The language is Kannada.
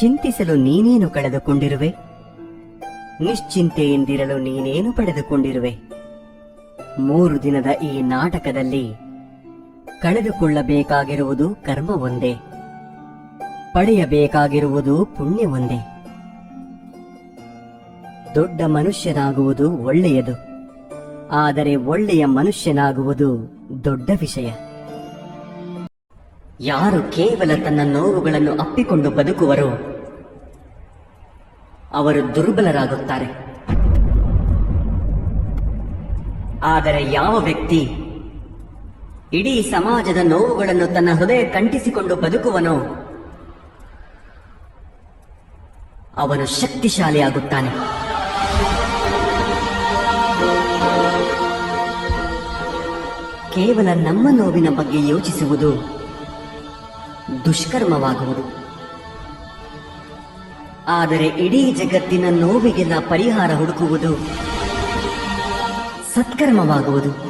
ಚಿಂತಿಸಲು ನೀನೇನು ಕಳೆದುಕೊಂಡಿರುವೆ? ನಿಶ್ಚಿಂತೆಯಿಂದಿರಲು ನೀನೇನು ಪಡೆದುಕೊಂಡಿರುವೆ? ಮೂರು ದಿನದ ಈ ನಾಟಕದಲ್ಲಿ ಕಳೆದುಕೊಳ್ಳಬೇಕಾಗಿರುವುದು ಕರ್ಮ ಒಂದೇ ಪಡೆಯಬೇಕಾಗಿರುವುದು ಪುಣ್ಯ ಒಂದೇ ದೊಡ್ಡ ಮನುಷ್ಯನಾಗುವುದು ಒಳ್ಳೆಯದು. ಆದರೆ ಒಳ್ಳೆಯ ಮನುಷ್ಯನಾಗುವುದು ದೊಡ್ಡ ವಿಷಯ. ಯಾರು ಕೇವಲ ತನ್ನ ನೋವುಗಳನ್ನು ಅಪ್ಪಿಕೊಂಡು ಬದುಕುವರೋ? ಅವರು ದುರ್ಬಲರಾಗುತ್ತಾರೆ. ಆದರೆ ಯಾವ ವ್ಯಕ್ತಿ ಇಡೀ ಸಮಾಜದ ನೋವುಗಳನ್ನು ತನ್ನ ಹೃದಯ ಕಂಟಿಸಿಕೊಂಡು ಬದುಕುವನೋ, ಅವನು ಶಕ್ತಿಶಾಲಿಯಾಗುತ್ತಾನೆ. ಕೇವಲ ನಮ್ಮ ನೋವಿನ ಬಗ್ಗೆ ಯೋಚಿಸುವುದು ದುಷ್ಕರ್ಮವಾಗುವುದು. ಆದರೆ ಇಡೀ ಜಗತ್ತಿನ ನೋವಿಗೆಲ್ಲ ಪರಿಹಾರ ಹುಡುಕುವುದು ಸತ್ಕರ್ಮವಾಗುವುದು.